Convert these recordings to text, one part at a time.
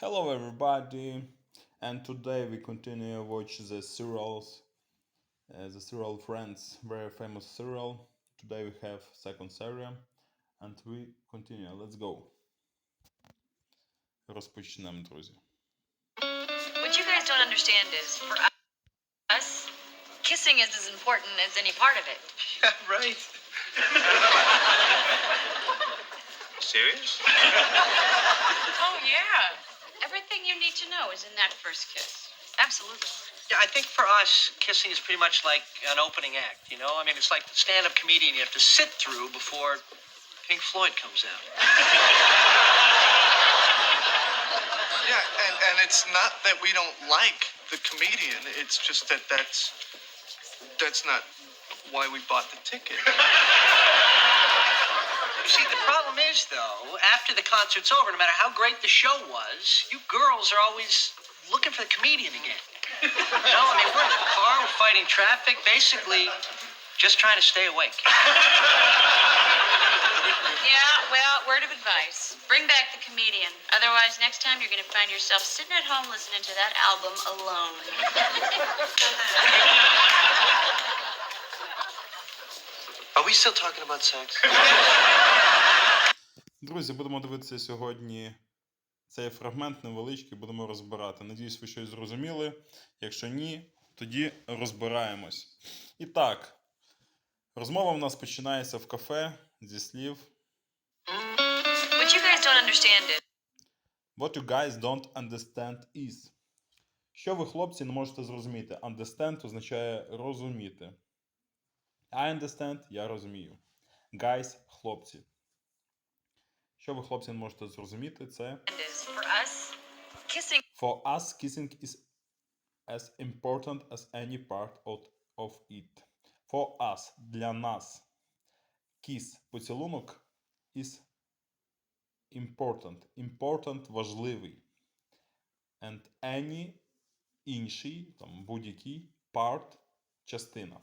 Hello everybody, and today we continue watch the serials, uh, the serial Friends, very famous serial. Today we have second series, and we continue. Let's go. Розпочнемо, друзі. What you guys don't understand is, for us, kissing is as important as any part of it. Yeah, right. Serious? Oh, yeah. Everything you need to know is in that first kiss. Absolutely. Yeah, I think for us, kissing is pretty much like an opening act, you know? I mean, it's like the stand up comedian you have to sit through before Pink Floyd comes out. Yeah, and, and it's not that we don't like the comedian. It's just that that's that's not why we bought the ticket. You see, the problem is, though, after the concert's over, no matter how great the show was, you girls are always looking for the comedian again. You know, I mean, we're in the car, we're fighting traffic, basically just trying to stay awake. Yeah, well, word of advice bring back the comedian. Otherwise, next time you're going to find yourself sitting at home listening to that album alone. Are we still talking about sex? Друзі, будемо дивитися сьогодні цей фрагмент невеличкий, будемо розбирати. Надіюсь, ви щось зрозуміли. Якщо ні, тоді розбираємось. І так, розмова в нас починається в кафе зі слів What you guys don't understand is, What you guys don't understand is. Що ви, хлопці, не можете зрозуміти? Understand означає розуміти. I understand, я розумію. Guys, хлопці. Що ви, хлопці, можете зрозуміти, це for us, kissing For us, kissing is as important as any part of, it. For us, для нас. Kiss, поцілунок is important. Important важливий. And any інший, там будь-який part частина.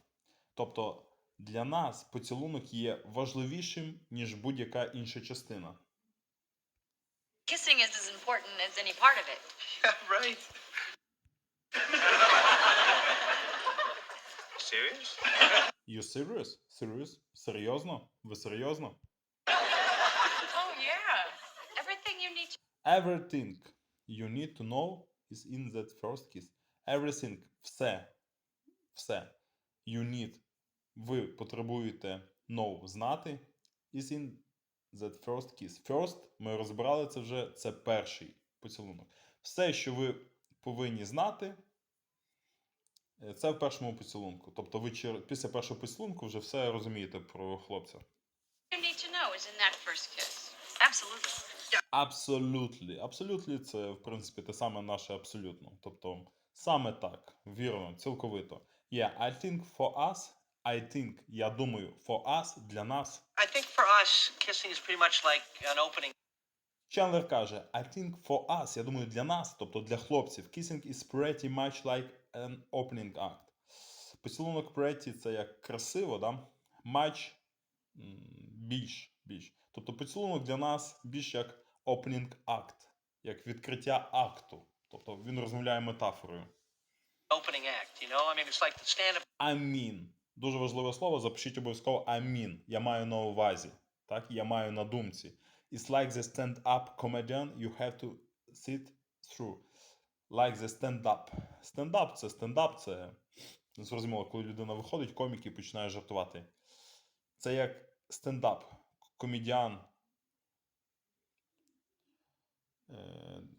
Тобто для нас поцілунок є важливішим, ніж будь-яка інша частина. kissing is as important as any part of it. Yeah, right. Serious? You serious? Serious? Серйозно? Ви серйозно? Oh yeah. Everything you need to Everything you need to know is in that first kiss. Everything. Все. Все. You need. Ви потребуєте know знати is in that first kiss. First, ми розбирали це вже, це перший поцілунок. Все, що ви повинні знати, е, це в першому поцілунку. Тобто ви чер- після першого поцілунку вже все розумієте про хлопця. Absolutely. Абсолютно. Абсолютно це, в принципі, те саме наше абсолютно. Тобто, саме так, вірно, цілковито. Yeah, I think for us, I think, я думаю, for us, для нас. I think for us, kissing is pretty much like an opening Чендлер каже, I think for us, я думаю, для нас, тобто для хлопців, kissing is pretty much like an opening act. Поцілунок pretty – це як красиво, да? Much – більш, більш. Тобто поцілунок для нас більш як opening act, як відкриття акту. Тобто він розмовляє метафорою. opening act, you know? I mean, it's like the stand-up I mean. Дуже важливе слово, запишіть обов'язково mean. Я маю на увазі. Так? Я маю на думці. It's like the stand-up comedian you have to sit through. Like the stand-up. Stand-up це стендап, це зрозуміло, коли людина виходить, комік і починає жартувати. Це як стендап. Комедіан.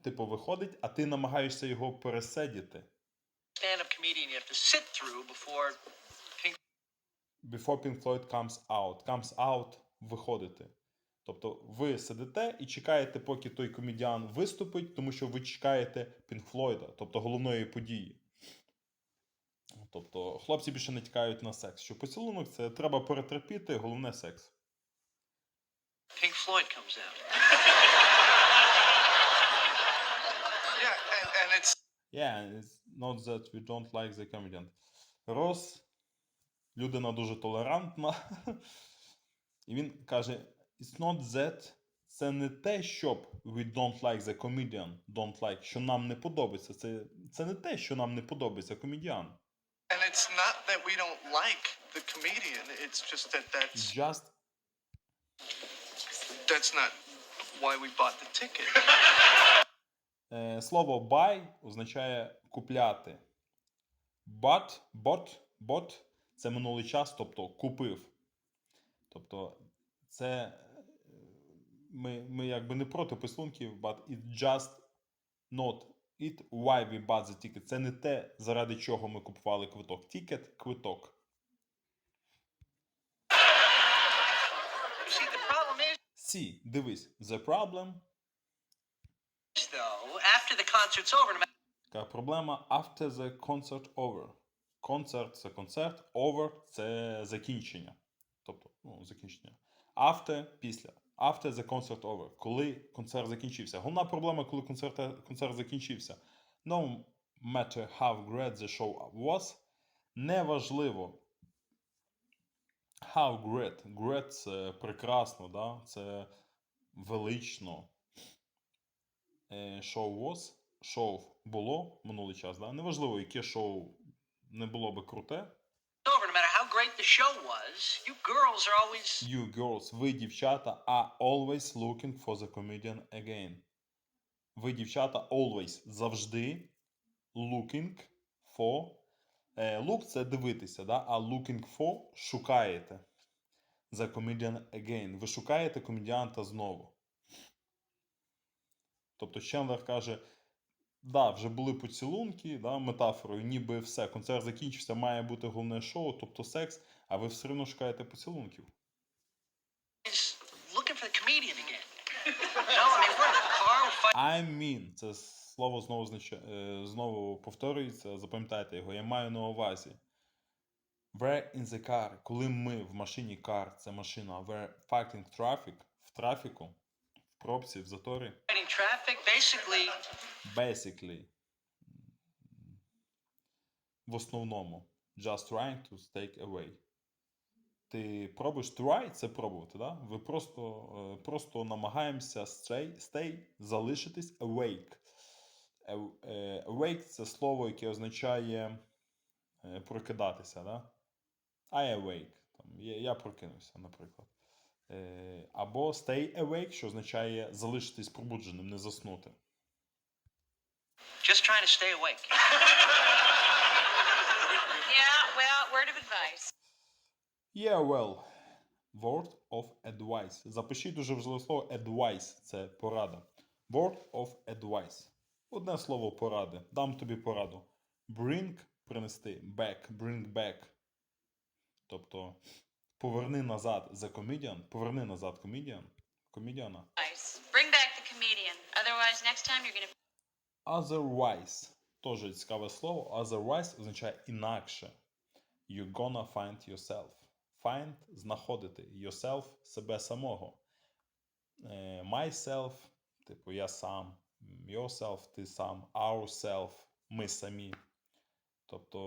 Типу, виходить, а ти намагаєшся його пересидіти. stand-up comedian you have to sit through before Before Pink Floyd comes out. Comes out виходити. Тобто ви сидите і чекаєте, поки той комедіан виступить, тому що ви чекаєте Pink Floyd, тобто головної події. Тобто хлопці більше не тікають на секс. Що поцілунок це треба перетерпіти, головне секс. Pink Floyd comes out. Yeah, and, and it's Yeah, it's not that we don't like the comedian. Рос, людина дуже толерантна. І він каже: It's not that це не те, щоб we don't like the comedian, don't like, що нам не подобається. Це, це не те, що нам не подобається комедіан. And it's not that we don't like the comedian. It's just that that's Just that's not why we bought the ticket. Е, Слово buy означає купляти. But, bought, bought – це минулий час, тобто купив. Тобто, це е, ми, ми якби не проти писунків, but it just not it why we bought the ticket. Це не те, заради чого ми купували квиток. Ticket – квиток. See, дивись, the problem Така проблема after the concert over. Концерт це концерт, over це закінчення. Тобто, ну, закінчення. After після. After the concert over. Коли концерт закінчився. Головна проблема, коли концерт, концерт закінчився. No matter how great the show was, неважливо. How great. Great це прекрасно, да? це велично е, шоу was, шоу було минулий час, да? неважливо, яке шоу не було би круте. you girls ви дівчата, are always looking for the comedian again. Ви дівчата always завжди looking for. Е, look це дивитися, да? а looking for шукаєте. The comedian again. Ви шукаєте комедіанта знову. Тобто Чендлер каже: да, вже були поцілунки, да, метафорою, ніби все, концерт закінчився, має бути головне шоу, тобто секс, а ви все одно шукаєте поцілунків. I mean, це слово знову знача- е, знову повторюється, запам'ятайте його. Я маю на увазі. We're in the car. Коли ми в машині car, це машина. We're fighting traffic в трафіку, в пробці, в заторі. Traffic. Basically, Basically. В основному. Just trying to stay away. Ти пробуєш try це пробувати, да? Ви просто, е, просто намагаємося stay, stay, залишитись awake. Е, Awake це слово, яке означає е, прокидатися, да? I awake. Там, я прокинувся, наприклад. Е, Або stay awake, що означає залишитись пробудженим, не заснути. just trying to stay awake. Yeah, well, word of advice. Yeah, well. Word of advice. Запишіть дуже важливе слово advice. Це порада. Word of advice. Одне слово поради. Дам тобі пораду. Bring принести. Back. Bring back. Тобто поверни назад the comedian. Поверни назад comedian. Комедіана. Advice. Bring back the comedian. Otherwise, next time you're Otherwise. Теж цікаве слово. Otherwise означає інакше. You gonna find yourself. Find знаходити. Yourself себе самого. Е, myself, типу я сам. Yourself, ти сам. Ourself, ми самі. Тобто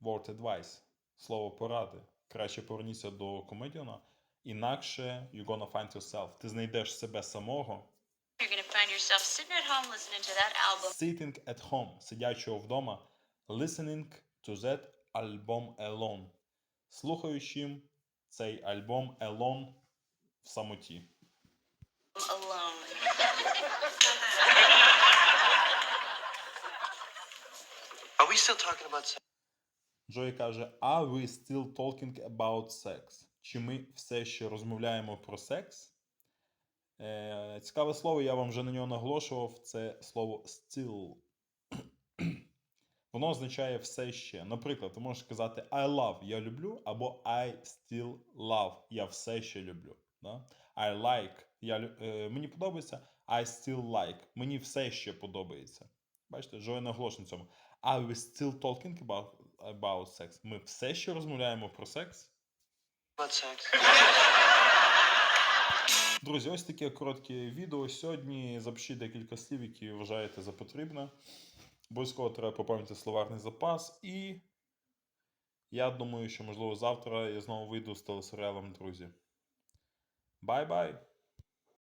word advice. Слово поради. Краще поверніться до комедіона. Інакше you gonna find yourself. Ти знайдеш себе самого. you're to find yourself sitting at home listening to that album. Sitting at home, сидячого вдома, listening to that album alone, слухаючим цей альбом alone в самоті. Alone. Are we still talking about? Джої каже: Are we still talking about sex? Чи ми все ще розмовляємо про секс? Е, цікаве слово, я вам вже на нього наголошував. Це слово still. Воно означає все ще. Наприклад, ти можеш сказати I love, я люблю, або I still love, я все ще люблю. Да? I like, я, е, мені подобається, I still like, мені все ще подобається. Бачите, Джой наголошує на цьому. Are we still talking about, about sex? Ми все ще розмовляємо про секс? About sex? Друзі, ось таке коротке відео сьогодні. Запишіть декілька слів, які вважаєте за потрібне. Обов'язково треба поповнити словарний запас. І я думаю, що, можливо, завтра я знову вийду з телесеріалом, друзі. Бай-бай!